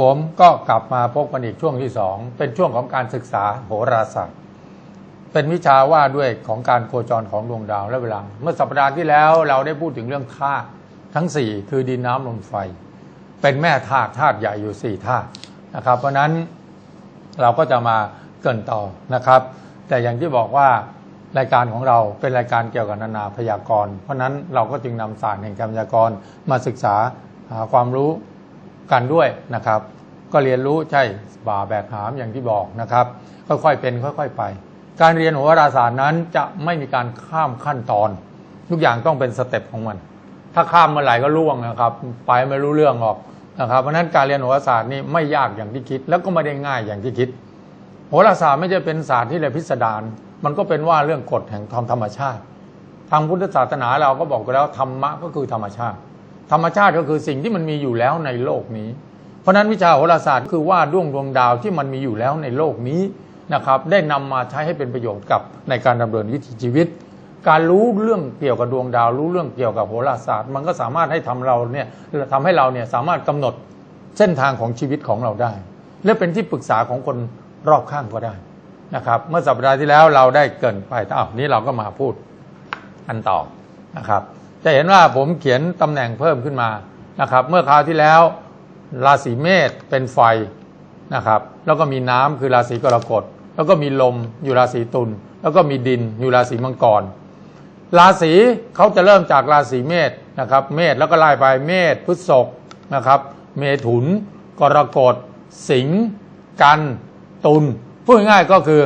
ผมก็กลับมาพบกันอีกช่วงที่สองเป็นช่วงของการศึกษาโหราศาสตร์ เป็นวิชาว่าด้วยของการโคจรของดวงดาวและเวลา เมื่อสัปดาห์ที่แล้วเราได้พูดถึงเรื่องธาตุทั้ง 4 คือดินน้ำลมไฟ เป็นแม่ธาตุธาตุใหญ่อยู่4ธาตุนะครับ เพราะนั้นเราก็จะมาเกินต่อนะครับ แต่อย่างที่บอกว่ารายการของเราเป็นรายการเกี่ยวกับนานาพยากรณ์เพราะฉะนั้นเราก็จึงนำศาสตร์แห่งการพยากรณ์มาศึกษาหาความรู้ กันด้วยนะครับ ก็เรียนรู้ใช่บ่าแบกหามอย่างที่บอกนะครับ ค่อยๆเป็นค่อย ๆไป การเรียนโหราศาสตร์นั้นจะไม่มีการข้ามขั้นตอน ทุกอย่างต้องเป็นสเต็ปของมัน ถ้าข้ามเมื่อไหร่ก็ล่วงนะครับ ไปไม่รู้เรื่องหรอกนะครับเพราะนั้นการเรียนโหราศาสตร์นี่ไม่ยากอย่างที่คิด แล้วก็ไม่ได้ง่ายอย่างที่คิด โหราศาสตร์ไม่ใช่เป็นศาสตร์ที่เลยพิสดารมันก็เป็นว่าเรื่องกฎแห่งธรรมชาติ ทางพุทธศาสนาเราก็บอกกันแล้วธรรมะก็คือธรรมชาติ ธรรมชาติก็คือสิ่งที่มันมีอยู่แล้วในโลกนี้ เพราะนั้นวิชาโหราศาสตร์คือว่าดวงดวงดาวที่มันมีอยู่แล้วในโลกนี้นะครับ ได้นำมาใช้ให้เป็นประโยชน์กับในการดำเนินวิถีชีวิต การรู้เรื่องเกี่ยวกับดวงดาว รู้เรื่องเกี่ยวกับโหราศาสตร์ มันก็สามารถให้ทำเราเนี่ยทำให้เราเนี่ยสามารถกำหนดเส้นทางของชีวิตของเราได้ และเป็นที่ปรึกษาของคนรอบข้างก็ได้นะครับ เมื่อสัปดาห์ที่แล้วเราได้เกินไปอ้าวนี้เราก็มาพูดอันต่อนะครับ จะเห็นว่าผมเขียนตำแหน่งเพิ่มขึ้นมานะครับ เมื่อคราวที่แล้วราศีเมษเป็นไฟนะครับ แล้วก็มีน้ำคือราศีกรกฎ แล้วก็มีลมอยู่ราศีตุล แล้วก็มีดินอยู่ราศีมังกร ราศีเขาจะเริ่มจากราศีเมษนะครับ เมษแล้วก็ไล่ไปเมษพฤษภนะครับ เมถุน กรกฎ สิงห์กัน ตุลพูดง่ายๆก็คือ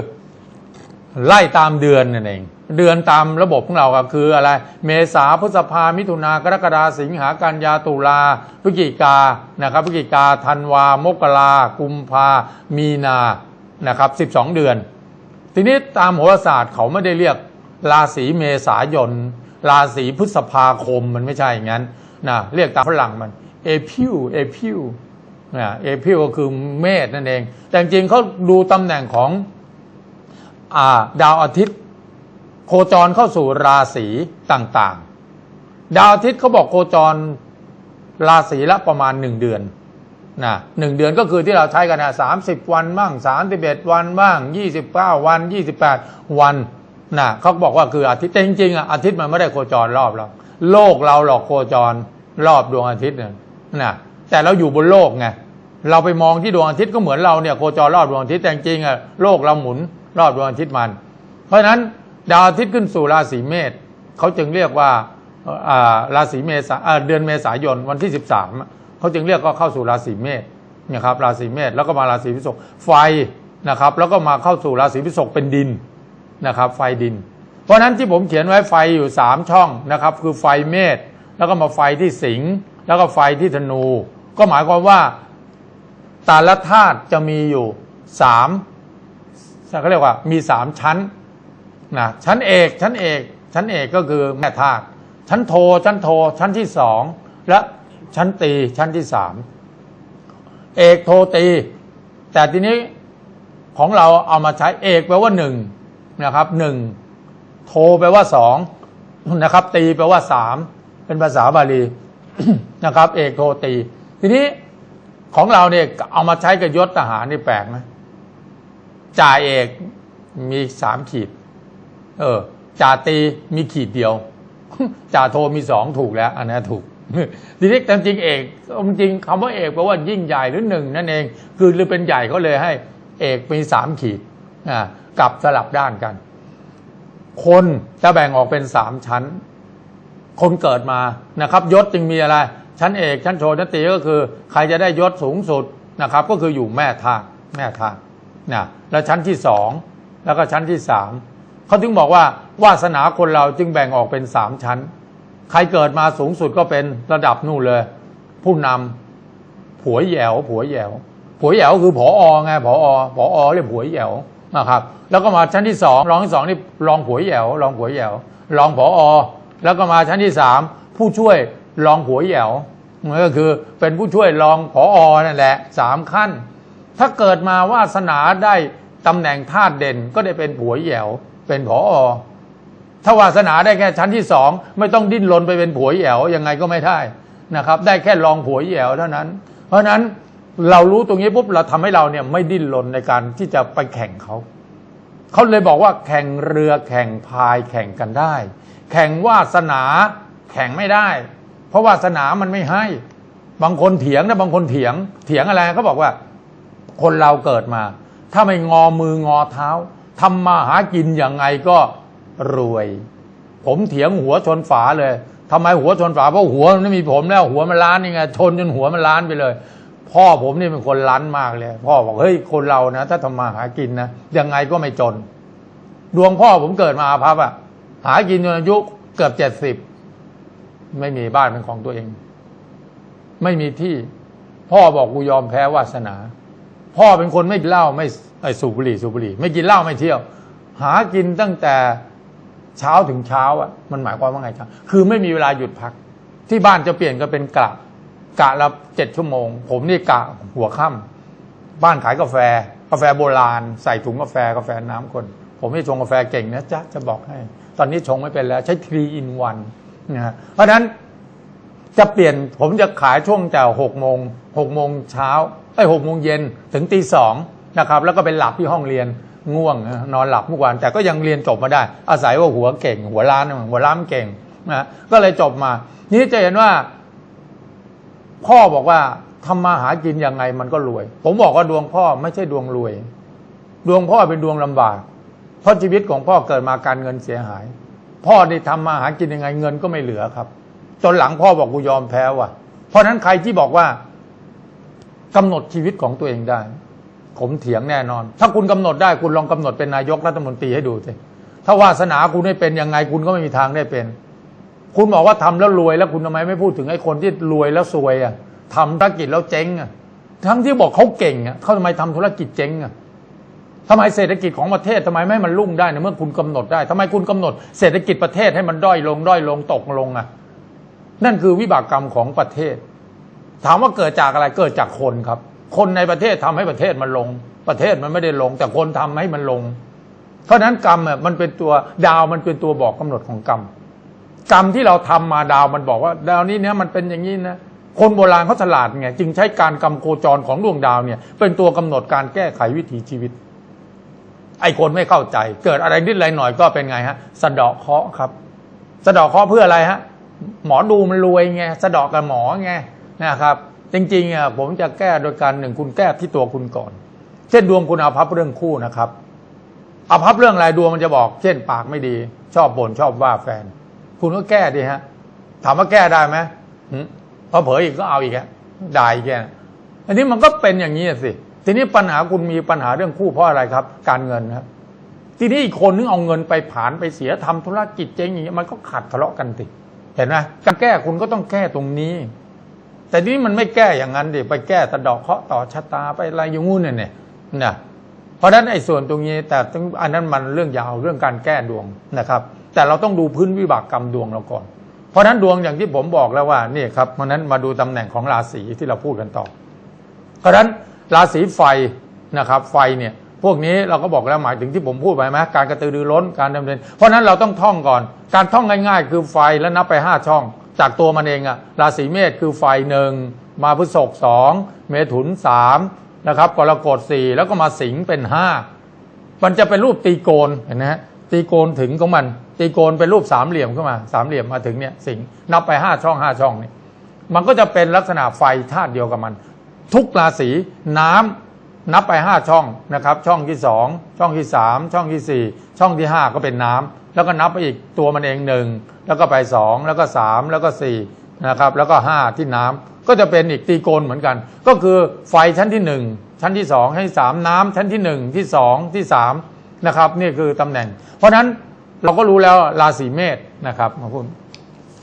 ไล่ตามเดือนนั่นเอง เดือนตามระบบของเราก็คืออะไร เมษาพฤษภามิถุนากรกฎาสิงหากันยาตุลาพฤศจิกานะครับพฤศจิกาธันวามกรากุมภามีนานะครับ12เดือน ทีนี้ตามโหราศาสตร์เขาไม่ได้เรียกราศีเมษายน ราศีพฤษภาคมมันไม่ใช่อย่างนั้นนะเรียกตามฝรั่งมันเอพิวเอพิวนะเอพิวก็คือเมษนั่นเอง แต่จริงเขาดูตำแหน่งของอดาวอาทิตย์ โคจรเข้าสู่ราศีต่างๆ ดาวอาทิตย์เขาบอกโคจรราศีละประมาณหนึ่งเดือนนะหนึ่งเดือนก็คือที่เราใช้กันนะสามสิบวันบ้างสามสิบเอ็ดวันบ้างยี่สิบเก้าวันยี่สิบแปดวันนะเขาบอกว่าคืออาทิตย์แต่จริงๆอะอาทิตย์มันไม่ได้โคจรรอบเราโลกเราหลอกโคจรรอบดวงอาทิตย์เนี่ยนะแต่เราอยู่บนโลกไงเราไปมองที่ดวงอาทิตย์ก็เหมือนเราเนี่ยโคจรรอบดวงอาทิตย์แต่จริงๆอะโลกเราหมุนรอบดวงอาทิตย์มัน เพราะฉะนั้น ดาวอาทิตย์ขึ้นสู่ราศีเมษเขาจึงเรียกว่าราศีเมษาเดือนเมษายนวันที่ 13เขาจึงเรียกก็เข้าสู่ราศีเมษนะครับราศีเมษแล้วก็มาราศีพฤษภไฟนะครับ แล้วก็มาเข้าสู่ราศีพฤษภเป็นดินนะครับ ไฟดิน เพราะฉะนั้นที่ผมเขียนไว้ไฟอยู่ 3 ช่องนะครับ คือไฟเมษแล้วก็มาไฟที่สิงห์แล้วก็ไฟที่ธนู ก็หมายความว่าแต่ละธาตุจะมีอยู่สามเขาเรียกว่ามีสามชั้น นะชั้นเอกชั้นเอกชั้นเอกก็คือแม่ธาตุชั้นโทชั้นโทชั้นที่สองและชั้นตีชั้นที่สามเอกโทตี แต่ทีนี้ของเราเอามาใช้เอกแปลว่าหนึ่งนะครับหนึ่งโทแปลว่าสองนะครับ ตีแปลว่าสามเป็นภาษาบาลีนะครับ เอกโทตี ทีนี้ของเราเนี่ยเอามาใช้กับยศทหารนี่แปลกไหมจ่าเอกมีสามขีด เออจ่าตีมีขีดเดียวจ่าโทมีสองถูกแล้ว อันนี้ถูกทีนี้จริงเอกจริงคำว่าเอกแปลว่ายิ่งใหญ่หรือหนึ่งนั่นเอง คือหรือเป็นใหญ่เขาเลยให้ เอกมีสามขีดอ่ากลับสลับด้านกัน คนจะแบ่งออกเป็นสามชั้น คนเกิดมานะครับ ยศจึงมีอะไร ชั้นเอกชั้นโทชั้นตีก็คือ ใครจะได้ยศสูงสุดนะครับ ก็คืออยู่แม่ธาแม่ธานะแล้วชั้นที่สองแล้วก็ชั้นที่สาม เขาถึงบอกว่าวาสนาคนเราจึงแบ่งออกเป็นสามชั้น ใครเกิดมาสูงสุดก็เป็นระดับนู่นเลย ผู้นำผัวแหยว ผัวแหยวผัวแหยวคือผออไงผอผอเรียกผัวแหยวนะครับ แล้วก็มาชั้นที่สองรองที่สองนี่รองผัวแหยวรองผัวแหยวรองผอแล้วก็มาชั้นที่สามผู้ช่วยรองผัวแหยวมันก็คือเป็นผู้ช่วยรองผอนั่นแหละสามขั้น ถ้าเกิดมาวาสนาได้ตำแหน่งธาตุเด่นก็ได้เป็นผัวแหยว เป็นผอถ้าวาสนาได้แค่ชั้นที่สองไม่ต้องดิ้นรนไปเป็นผัวแหยวยังไงก็ไม่ได้นะครับ ได้แค่รองผัวแหยวเท่านั้น เพราะฉะนั้นเรารู้ตรงนี้ปุ๊บเราทำให้เราเนี่ยไม่ดิ้นรนในการที่จะไปแข่งเขาเขาเลยบอกว่าแข่งเรือแข่งพายแข่งกันได้ แข่งวาสนาแข่งไม่ได้ เพราะวาสนามันไม่ให้ บางคนเถียงนะบางคนเถียง เถียงอะไรเขาบอกว่า คนเราเกิดมา ถ้าไม่งอมืองอเท้า ทำมาหากินย่างไงก็รวย ผมเถียงหัวชนฝาเลยทำไมหัวชนฝาเพราะหัวมันไม่มีผมแล้วหัวมันล้านยังไงชนจนหัวมันล้านไปเลย พ่อผมนี่เป็นคนล้านมากเลย พ่อบอกเฮ้ยคนเรานะ ถ้าทำมาหากินนะยังไงก็ไม่จน ดวงพ่อผมเกิดมาอาภัพอะหากินจนอายุเกือบเจ็ดสิบไม่มีบ้านเป็นของตัวเอง ไม่มีที่ พ่อบอกกูยอมแพ้วาสนา พ่อเป็นคนไม่กินเหล้าไม่ไอสูบบุหรี่สูบบุหรี่ ไม่กินเหล้าไม่เที่ยว หากินตั้งแต่เช้าถึงเช้าอะมันหมายความว่าไงครับคือไม่มีเวลาหยุดพัก ที่บ้านจะเปลี่ยนก็เป็นกะกะละเจ็ดชั่วโมง ผมนี่กะหัวค่ำบ้านขายกาแฟ กาแฟโบราณ ใส่ถุงกาแฟกาแฟน้ำคน ผมนี่ชงกาแฟเก่งนะจ๊ะจะบอกให้ ตอนนี้ชงไม่เป็นแล้วใช้3 in 1นะฮะเพราะฉะนั้นจะเปลี่ยนผมจะขายช่วงจากหกโมงหกโมงเช้า ไอ้หกโมงเย็นถึงตีสองนะครับแล้วก็ไปหลับที่ห้องเรียนง่วงนอนหลับทุกวัน แต่ก็ยังเรียนจบมาได้ อาศัยว่าหัวเก่ง หัวล้านหัวล้านเก่งนะก็เลยจบมา นี่จะเห็นว่า พ่อบอกว่าทำมาหากินยังไงมันก็รวย ผมบอกว่าดวงพ่อไม่ใช่ดวงรวย ดวงพ่อเป็นดวงลำบาก เพราะชีวิตของพ่อเกิดมาการเงินเสียหาย พ่อนี่ทำมาหากินยังไงเงินก็ไม่เหลือครับ จนหลังพ่อบอกกูยอมแพ้ว่ะ เพราะฉะนั้นใครที่บอกว่า กำหนดชีวิตของตัวเองได้ ผมเถียงแน่นอน ถ้าคุณกำหนดได้คุณลองกำหนดเป็นนายกรัฐมนตรีให้ดูสิถ้าวาสนาคุณไม่เป็นยังไงคุณก็ไม่มีทางได้เป็น คุณบอกว่าทำแล้วรวยแล้วคุณทำไมไม่พูดถึงไอ้คนที่รวยแล้วซวยอะทำธุรกิจแล้วเจ๊งอะทั้งที่บอกเขาเก่งอะเขาทำไมทำธุรกิจเจ๊งอะทำไมเศรษฐกิจของประเทศทำไมไม่ให้มันรุ่งได้ในเมื่อคุณกำหนดได้ทำไมคุณกำหนด เศรษฐกิจประเทศให้มันด้อยลงด้อยลงตกลงอะนั่นคือวิบากกรรมของประเทศ ถามว่าเกิดจากอะไรเกิดจากคนครับ คนในประเทศทำให้ประเทศมันลง ประเทศมันไม่ได้ลง แต่คนทำให้มันลง เพราะฉะนั้นกรรมอะมันเป็นตัวดาวมันเป็นตัวบอกกำหนดของกรรมกรรมที่เราทำมาดาวมันบอกว่า ดาวนี้เนี่ยมันเป็นอย่างนี้นะคนโบราณเขาฉลาดไงจึงใช้การกรรมโคจรของดวงดาวเนี่ย เป็นตัวกำหนดการแก้ไขวิถีชีวิต ไอ้คนไม่เข้าใจ เกิดอะไรนิดอะไรหน่อยก็เป็นไงฮะ สะเดาะเคาะครับ สะเดาะเคาะเพื่ออะไรฮะ หมอดูมันรวยไงสะเดาะกับหมอไง นะครับ จริงๆอะผมจะแก้โดยการหนึ่งคุณแก้ที่ตัวคุณก่อน เช่นดวงคุณอาภัพเรื่องคู่นะครับอาภัพเรื่องอะไรดวงมันจะบอก เช่นปากไม่ดี ชอบบ่นชอบว่าแฟน คุณก็แก้ดิฮะ ถามว่าแก้ได้ไหมพอเผยอีกก็เอาอีกฮะได้อีกแกอันนี้มันก็เป็นอย่างนี้สิทีนี้ปัญหาคุณมีปัญหาเรื่องคู่เพราะอะไรครับ การเงินครับทีนี้อีกคนนึงเอาเงินไปผ่านไปเสียทำธุรกิจเจ๊งอย่างนี้มันก็ขัดทะเลาะกันติ เห็นไหมการแก้คุณก็ต้องแก้ตรงนี้ แต่ทีนี้มันไม่แก้อย่างนั้นดิไปแก้ตะดอกเคาะต่อชะตาไปอะไรอย่างงู้นเนี่ยเนี่ยนะเพราะฉะนั้นไอ้ส่วนตรงนี้แต่อันนั้นมันเรื่องยาวเรื่องการแก้ดวงนะครับ แต่เราต้องดูพื้นวิบากกรรมดวงเราก่อน เพราะฉะนั้นดวงอย่างที่ผมบอกแล้วว่านี่ครับเพราะฉะนั้นมาดูตำแหน่งของราศีที่เราพูดกันต่อ เพราะฉะนั้นราศีไฟนะครับไฟเนี่ยพวกนี้เราก็บอกแล้วหมายถึงที่ผมพูดไปไหมการกระตือรือร้นการดำเนิน เพราะฉะนั้นเราต้องท่องก่อน การท่องง่าย ๆ คือไฟแล้วนับไปห้าช่อง จากตัวมันเองอะราศีเมษคือไฟหนึ่งมาพฤษภสองเมถุนสามนะครับกรกฎสี่แล้วก็มาสิงห์เป็นห้ามันจะเป็นรูปตีโกนเห็นไหมฮะตีโกนถึงของมัน ตีโกนเป็นรูปสามเหลี่ยมขึ้นมาสามเหลี่ยมมาถึงเนี่ยสิงนับไปห้าช่องห้าช่องเนี่ยมันก็จะเป็นลักษณะไฟธาตุเดียวกับมัน ทุกราศีน้ำนับไปห้าช่องนะครับ ช่องที่สองช่องที่สามช่องที่สี่ช่องที่ห้าก็เป็นน้ำ แล้วก็นับไปอีกตัวมันเองหนึ่งแล้วก็ไปสองแล้วก็สามแล้วก็สี่นะครับแล้วก็ห้าที่น้ำก็จะเป็นอีกตีโกนเหมือนกัน ก็คือไฟชั้นที่หนึ่งชั้นที่สองชั้นที่สามน้ำชั้นที่หนึ่งที่สองที่สามนะครับ นี่คือตำแหน่ง เพราะฉะนั้นเราก็รู้แล้วราศีเมษนะครับมาพูด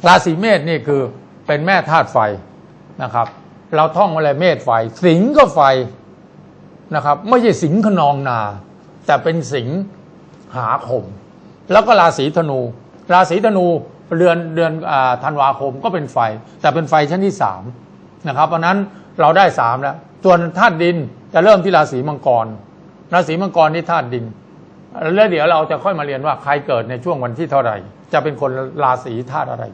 ราศีเมษนี่คือเป็นแม่ธาตุไฟนะครับ เราท่องอะไรเมษไฟ สิงก็ไฟนะครับ ไม่ใช่สิงขนองนา แต่เป็นสิงห์หาคม แล้วก็ราศีธนู ราศีธนูเดือนเดือนอธันวาคมก็เป็นไฟ แต่เป็นไฟชั้นที่สามนะครับเพราะนั้นเราได้สามแล้วส่วนธาตุดินจะเริ่มที่ราศีมังกร ราศีมังกรนี่ธาตุดินแล้วเดี๋ยวเราจะค่อยมาเรียนว่าใครเกิดในช่วงวันที่เท่าไหร่ จะเป็นคนราศีธาตุอะไร